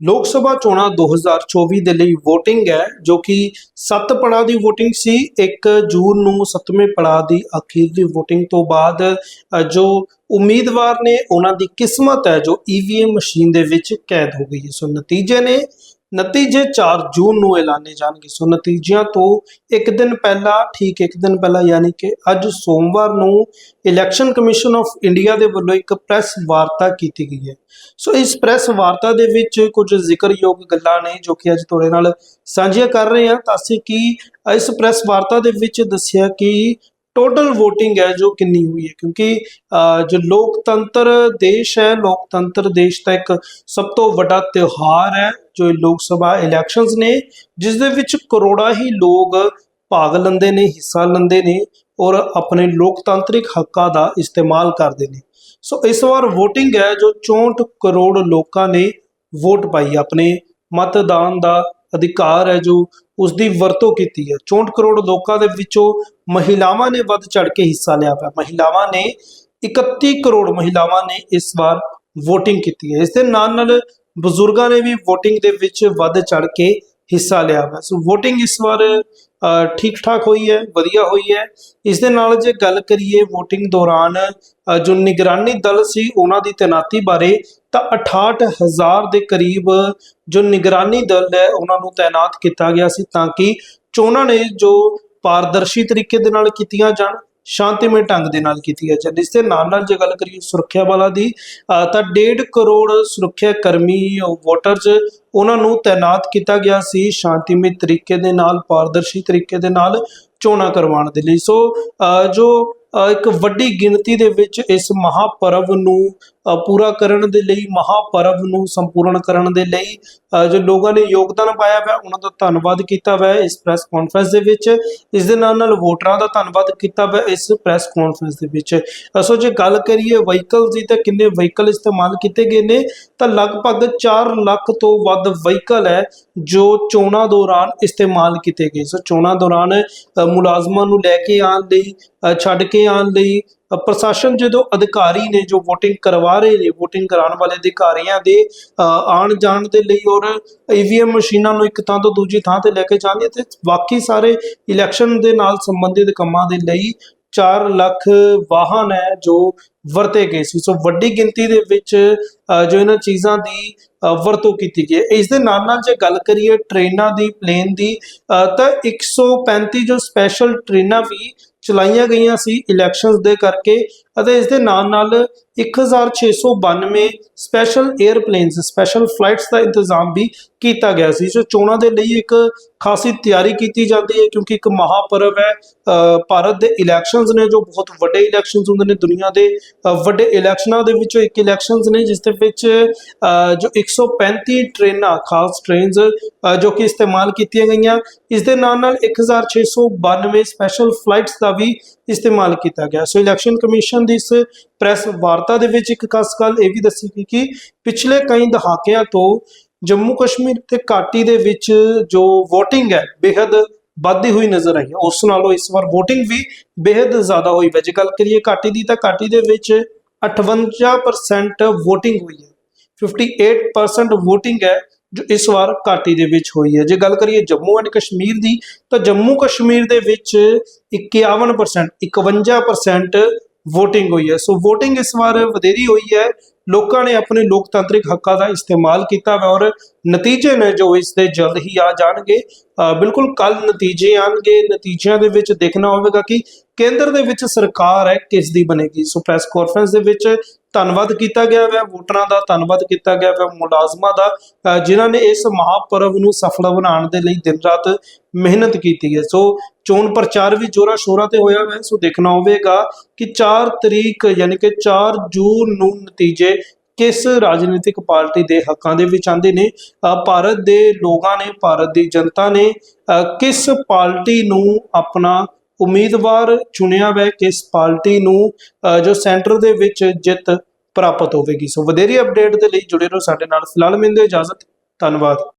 ਲੋਕ ਸਭਾ ਚੋਣਾਂ 2024 ਦੇ ਲਈ VOTING ਹੈ, ਜੋ ਕਿ 7 ਪੜਾਅ ਦੀ VOTING ਸੀ 1 ਜੂਨ ਨੂੰ 7ਵੇਂ ਪੜਾਅ ਦੀ ਅਖੀਰਲੀ VOTING ਤੋਂ ਬਾਅਦ ਜੋ ਉਮੀਦਵਾਰ ਨੇ ਉਹਨਾਂ ਦੀ ਕਿਸਮਤ ਹੈ, ਜੋ EVM ਮਸ਼ੀਨ ਦੇ ਵਿੱਚ ਕੈਦ ਹੋ ਗਈ ਹੈ। ਸੋ ਨਤੀਜੇ ਨੇ ਨਤੀਜੇ 4 ਜੂਨ ਨੂੰ ਐਲਾਨੇ ਜਾਣਗੇ। ਸੋ ਨਤੀਜਿਆਂ ਤੋਂ ਇੱਕ ਦਿਨ ਪਹਿਲਾਂ, ਠੀਕ ਇੱਕ ਦਿਨ ਪਹਿਲਾਂ ਯਾਨੀ ਕਿ ਅੱਜ ਸੋਮਵਾਰ ਨੂੰ ਇਲੈਕਸ਼ਨ ਕਮਿਸ਼ਨ ਆਫ ਇੰਡੀਆ ਦੇ ਵੱਲੋਂ ਇੱਕ ਪ੍ਰੈਸ ਵਾਰਤਾ ਕੀਤੀ ਗਈ ਹੈ। ਸੋ ਇਸ ਪ੍ਰੈਸ ਵਾਰਤਾ ਦੇ ਵਿੱਚ ਕੁਝ ਜ਼ਿਕਰਯੋਗ ਗੱਲਾਂ ਨੇ ਜੋ ਕਿ ਅੱਜ ਤੁਹਾਡੇ ਨਾਲ ਸਾਂਝੀਆਂ ਕਰ ਰਹੇ ਹਾਂ। ਤਾਂ ਅਸੀਂ ਕਿ ਇਸ ਪ੍ਰੈਸ ਵਾਰਤਾ ਦੇ ਵਿੱਚ ਦੱਸਿਆ ਕਿ ਟੋਟਲ VOTING ਹੈ ਜੋ ਕਿੰਨੀ ਹੋਈ ਹੈ ਕਿਉਂਕਿ ਅ, ਜੋ ਲੋਕਤੰਤਰ ਦੇਸ਼ ਹੈ ਲੋਕਤੰਤਰ ਦੇਸ਼ ਦਾ ਇੱਕ ਸਭ ਤੋਂ ਵੱਡਾ ਤਿਉਹਾਰ ਹੈ ਜੋ ਲੋਕ ਸਭਾ ਇਲੈਕਸ਼ਨਸ ਨੇ ਜਿਸ ਦੇ ਵਿੱਚ ਕਰੋੜਾਂ ਹੀ ਲੋਕ ਭਾਗ ਲੈਂਦੇ ਨੇ ਹਿੱਸਾ ਲੈਂਦੇ ਨੇ ਔਰ ਆਪਣੇ ਲੋਕਤਾਂਤਰਿਕ ਹੱਕਾਂ ਦਾ ਇਸਤੇਮਾਲ ਕਰਦੇ ਨੇ। ਸੋ ਇਸ ਵਾਰ VOTING ਹੈ ਜੋ 64 ਕਰੋੜ ਲੋਕਾਂ ਨੇ ਵੋਟ ਪਾਈ ਆਪਣੇ ਮਤਦਾਨ ਦਾ ਅਧਿਕਾਰ ਹੈ ਜੋ ਉਸ ਦੀ ਵਰਤੋਂ ਕੀਤੀ ਹੈ। 64 ਕਰੋੜ ਲੋਕਾਂ ਦੇ ਵਿੱਚੋਂ ਮਹਿਲਾਵਾਂ ਨੇ ਵੱਧ ਚੜ ਕੇ ਹਿੱਸਾ ਲਿਆ ਹੈ ਮਹਿਲਾਵਾਂ ਨੇ 31 ਕਰੋੜ ਮਹਿਲਾਵਾਂ ਨੇ ਇਸ ਵਾਰ VOTING ਕੀਤੀ ਹੈ। ਇਸ ਦੇ ਨਾਲ ਨਾਲ ਬਜ਼ੁਰਗਾਂ ਨੇ ਵੀ VOTING ਦੇ ਵਿੱਚ ਵੱਧ ਚੜ ਕੇ ਹਿੱਸਾ ਲਿਆ ਹੈ ਸੋ VOTING ਇਸ ਵਾਰ ਠੀਕ ਠਾਕ ਹੋਈ ਹੈ, ਵਧੀਆ ਹੋਈ ਹੈ। ਇਸ ਦੇ ਨਾਲ ਜੇ ਗੱਲ ਕਰੀਏ VOTING ਦੌਰਾਨ ਜੋ ਨਿਗਰਾਨੀ ਦਲ ਸੀ, ਉਹਨਾਂ ਦੀ ਤੈਨਾਤੀ ਬਾਰੇ ਤਾਂ 68000 ਦੇ ਕਰੀਬ ਜੋ ਨਿਗਰਾਨੀ ਦਲ ਹੈ, ਉਹਨਾਂ ਨੂੰ ਤਾਇਨਾਤ ਕੀਤਾ ਗਿਆ ਸੀ ਤਾਂ ਕਿ ਚੋਣਾਂ ਨੇ ਜੋ ਪਾਰਦਰਸ਼ੀ ਤਰੀਕੇ ਦੇ ਨਾਲ ਕੀਤੀਆਂ ਜਾਣ, ਸ਼ਾਂਤੀਮਈ ਢੰਗ ਦੇ ਨਾਲ ਕੀਤੀਆਂ ਜਾਣ। ਇਸ ਦੇ ਨਾਲ ਨਾਲ ਜੇ ਗੱਲ ਕਰੀਏ ਸੁਰੱਖਿਆ ਬਲਾਂ ਦੀ ਤਾਂ 1.5 ਕਰੋੜ ਸੁਰੱਖਿਆ ਕਰਮੀ ਵੋਟਰਸ ਉਹਨਾਂ ਨੂੰ ਤਾਇਨਾਤ ਕੀਤਾ ਗਿਆ ਸੀ ਸ਼ਾਂਤੀਮਈ ਤਰੀਕੇ ਦੇ ਨਾਲ, ਪਾਰਦਰਸ਼ੀ ਤਰੀਕੇ ਦੇ ਨਾਲ ਚੋਣਾਂ ਕਰਵਾਉਣ ਦੇ ਲਈ। ਸੋ ਜੋ ਇੱਕ ਵੱਡੀ ਗਿਣਤੀ ਦੇ ਵਿੱਚ ਇਸ ਮਹਾਪਰਵ ਨੂੰ ਪੂਰਾ ਕਰਨ ਦੇ ਲਈ ਮਹਾਪਰਵ ਨੂੰ ਸੰਪੂਰਨ ਕਰਨ ਦੇ ਲਈ ਜੋ ਲੋਕਾਂ ਨੇ ਯੋਗਦਾਨ ਪਾਇਆ ਹੈ ਉਹਨਾਂ ਦਾ ਧੰਨਵਾਦ ਕੀਤਾ ਹੈ ਇਸ ਪ੍ਰੈਸ ਕਾਨਫਰੰਸ ਦੇ ਵਿੱਚ। ਇਸ ਦੇ ਨਾਲ ਨਾਲ ਵੋਟਰਾਂ ਦਾ ਧੰਨਵਾਦ ਕੀਤਾ ਹੈ ਇਸ ਪ੍ਰੈਸ ਕਾਨਫਰੰਸ ਦੇ ਵਿੱਚ। ਅ, ਜੇ ਗੱਲ ਕਰੀਏ ਵਹੀਕਲਸ ਦੀ ਤਾਂ ਕਿੰਨੇ ਵਹੀਕਲ ਇਸਤੇਮਾਲ ਕੀਤੇ ਗਏ ਨੇ ਤਾਂ ਲਗਭਗ 4 ਲੱਖ ਤੋਂ ਵੱਧ ਵਹੀਕਲ ਹੈ ਜੋ ਚੋਣਾਂ ਦੌਰਾਨ ਇਸਤੇਮਾਲ ਕੀਤੇ ਗਏ। ਸੋ ਚੋਣਾਂ ਦੌਰਾਨ ਮੁਲਾਜ਼ਮਾਂ ਨੂੰ ਲੈ ਕੇ ਆਉਣ ਲਈ ਛੱਡ ਕੇ ਆਉਣ ਲਈ ਪ੍ਰਸ਼ਾਸਨ ਜਦੋਂ ਅਧਿਕਾਰੀ ਨੇ ਜੋ VOTING ਕਰਵਾ ਰਹੇ ਨੇ VOTING ਕਰਾਉਣ ਵਾਲੇ ਅਧਿਕਾਰੀਆਂ ਦੇ ਅ, ਜਾਣ ਦੇ ਲਈ ਔਰ EVM ਮਸ਼ੀਨਾਂ ਨੂੰ ਇੱਕ ਥਾਂ ਤੋਂ ਦੂਜੀ ਥਾਂ ਤੇ ਲੈ ਕੇ ਜਾਣ ਤੇ ਬਾਕੀ ਸਾਰੇ ਇਲੈਕਸ਼ਨ ਦੇ ਨਾਲ ਸੰਬੰਧਿਤ ਕੰਮਾਂ ਦੇ ਲਈ 4 ਲੱਖ ਵਾਹਨ ਹੈ ਜੋ ਵਰਤੇ ਗਏ ਸੀ ਸੋ ਵੱਡੀ ਗਿਣਤੀ ਦੇ ਵਿੱਚ ਜੋ ਇਹਨਾਂ ਚੀਜ਼ਾਂ ਦੀ ਵਰਤੋਂ ਕੀਤੀ ਗਈ ਹੈ। ਇਸ ਦੇ ਨਾਲ ਨਾਲ ਜੇ ਗੱਲ ਕਰੀਏ ਟ੍ਰੇਨਾਂ ਦੀ ਪਲੇਨ ਦੀ ਅ, ਤਾਂ 135 ਜੋ ਸਪੈਸ਼ਲ ਟ੍ਰੇਨਾਂ ਵੀ ਚਲਾਈਆਂ ਗਈਆਂ ਸੀ ਇਲੈਕਸ਼ਨਸ ਦੇ ਕਰਕੇ ਅਤੇ ਇਸ ਦੇ ਨਾਲ ਨਾਲ 1692 ਸਪੈਸ਼ਲ 에ਅਰਪਲੇਨਸ ਸਪੈਸ਼ਲ ਫਲਾਈਟਸ ਦਾ ਇੰਤਜ਼ਾਮ ਵੀ ਕੀਤਾ ਗਿਆ ਸੀ। ਸੋ ਚੋਣਾਂ ਦੇ ਲਈ ਇੱਕ ਖਾਸੀ ਤਿਆਰੀ ਕੀਤੀ ਜਾਂਦੀ ਹੈ ਕਿਉਂਕਿ ਇੱਕ ਮਹਾਪਰਵ ਹੈ। ਭਾਰਤ ਦੇ ਇਲੈਕਸ਼ਨਸ ਨੇ ਜੋ ਬਹੁਤ ਵੱਡੇ ਇਲੈਕਸ਼ਨਸ ਹੁੰਦੇ ਨੇ ਦੁਨੀਆ ਦੇ ਵੱਡੇ ਇਲੈਕਸ਼ਨਾਂ ਦੇ ਵਿੱਚੋਂ ਇੱਕ ਇਲੈਕਸ਼ਨਸ ਨੇ ਜਿਸ ਦੇ ਵਿੱਚ ਅ, ਜੋ 135 ਟ੍ਰੇਨਾਂ ਖਾਸ ਟ੍ਰੇਨਸ ਜੋ ਕਿ ਇਸਤੇਮਾਲ ਕੀਤੀਆਂ ਗਈਆਂ। ਇਸ ਦੇ ਨਾਲ ਨਾਲ 1692 ਸਪੈਸ਼ਲ ਫਲਾਈਟਸ ਦਾ ਵੀ ਇਸਤੇਮਾਲ ਕੀਤਾ ਗਿਆ। ਸੋ ਇਲੈਕਸ਼ਨ ਕਮਿਸ਼ਨ ਦੀ ਇਸ ਪ੍ਰੈਸ ਵਾਰਤਾ ਦੇ ਵਿੱਚ ਇੱਕ ਖਾਸ ਗੱਲ ਇਹ ਵੀ ਦੱਸੀ ਗਈ ਕਿ ਪਿਛਲੇ ਕਈ ਦਹਾਕਿਆਂ ਤੋਂ ਜੰਮੂ ਕਸ਼ਮੀਰ ਤੇ ਘਾਟੀ ਦੇ ਵਿੱਚ ਜੋ VOTING ਹੈ ਬੇहद ਵੱਧਦੀ ਹੋਈ ਨਜ਼ਰ ਆਈ ਹੈ। ਉਸ ਨਾਲੋਂ ਇਸ ਵਾਰ VOTING ਵੀ ਬੇहद ਜ਼ਿਆਦਾ ਹੋਈ ਹੈ। ਜੇ ਗੱਲ ਕਰੀਏ ਘਾਟੀ ਦੀ ਤਾਂ ਘਾਟੀ ਦੇ ਵਿੱਚ 58% VOTING ਹੋਈ ਹੈ। 58% VOTING ਹੈ। ਜੋ ਇਸ ਵਾਰ ਘਾਟੀ ਦੇ ਵਿੱਚ ਹੋਈ ਹੈ। ਜੇ ਗੱਲ ਕਰੀਏ ਜੰਮੂ ਐਂਡ ਕਸ਼ਮੀਰ ਦੀ, ਤਾਂ ਜੰਮੂ ਕਸ਼ਮੀਰ ਦੇ ਵਿੱਚ 51% 51% VOTING ਹੋਈ ਹੈ। ਸੋ VOTING ਇਸ ਵਾਰ ਵਧੇਰੀ ਹੋਈ ਹੈ। ਲੋਕਾਂ ਨੇ ਆਪਣੇ ਲੋਕਤੰਤਰਿਕ ਹੱਕਾਂ ਦਾ ਇਸਤੇਮਾਲ ਕੀਤਾ ਹੈ ਔਰ ਨਤੀਜੇ ਨੇ ਜੋ ਇਸ ਦੇ ਜਲਦ ਹੀ ਆ ਜਾਣਗੇ। ਬਿਲਕੁਲ ਕੱਲ ਨਤੀਜੇ ਆਣਗੇ। ਨਤੀਜਿਆਂ ਦੇ ਵਿੱਚ ਦੇਖਣਾ ਹੋਵੇਗਾ ਕਿ ਕੇਂਦਰ ਦੇ ਵਿੱਚ ਸਰਕਾਰ ਹੈ ਕਿਸ ਦੀ ਬਣੇਗੀ। ਸੋ ਪ੍ਰੈਸ ਕਾਨਫਰੰਸ ਦੇ ਵਿੱਚ ਧੰਨਵਾਦ ਕੀਤਾ ਗਿਆ ਹੈ ਵੋਟਰਾਂ ਦਾ ਧੰਨਵਾਦ ਕੀਤਾ ਗਿਆ ਹੈ ਮੁਲਾਜ਼ਮਾਂ ਦਾ ਅ, ਜਿਨ੍ਹਾਂ ਨੇ ਇਸ ਮਹਾਪਰਵ ਨੂੰ ਸਫਲ ਬਣਾਉਣ ਦੇ ਲਈ ਦਿਨ ਰਾਤ ਮਿਹਨਤ ਕੀਤੀ ਹੈ। ਸੋ ਚੋਣ ਪ੍ਰਚਾਰ ਵੀ ਜੋਰਾ ਸ਼ੋਰਾ ਤੇ ਹੋਇਆ ਹੈ ਸੋ ਦੇਖਣਾ ਹੋਵੇਗਾ ਕਿ 4 ਤਰੀਕ ਯਾਨੀ ਕਿ 4 ਜੂਨ ਨੂੰ ਨਤੀਜੇ ਕਿਸ ਰਾਜਨੀਤਿਕ ਪਾਰਟੀ ਦੇ ਹੱਕਾਂ ਦੇ ਵਿੱਚ ਆਉਂਦੇ ਨੇ ਭਾਰਤ ਦੇ ਲੋਕਾਂ ਨੇ ਭਾਰਤ ਦੀ ਜਨਤਾ ਨੇ ਕਿਸ ਪਾਰਟੀ ਨੂੰ ਆਪਣਾ ਉਮੀਦਵਾਰ ਚੁਣਿਆ ਹੈ ਕਿਸ ਪਾਰਟੀ ਨੂੰ ਜੋ ਸੈਂਟਰ ਦੇ ਵਿੱਚ ਜਿੱਤ ਪ੍ਰਾਪਤ ਹੋਵੇਗੀ। ਸੋ ਵਧੇਰੀ ਅਪਡੇਟ ਦੇ ਲਈ ਜੁੜੇ ਰਹੋ ਸਾਡੇ ਨਾਲ। ਫਿਲਹਾਲ ਮਿਲਦੇ ਇਜਾਜ਼ਤ। ਧੰਨਵਾਦ।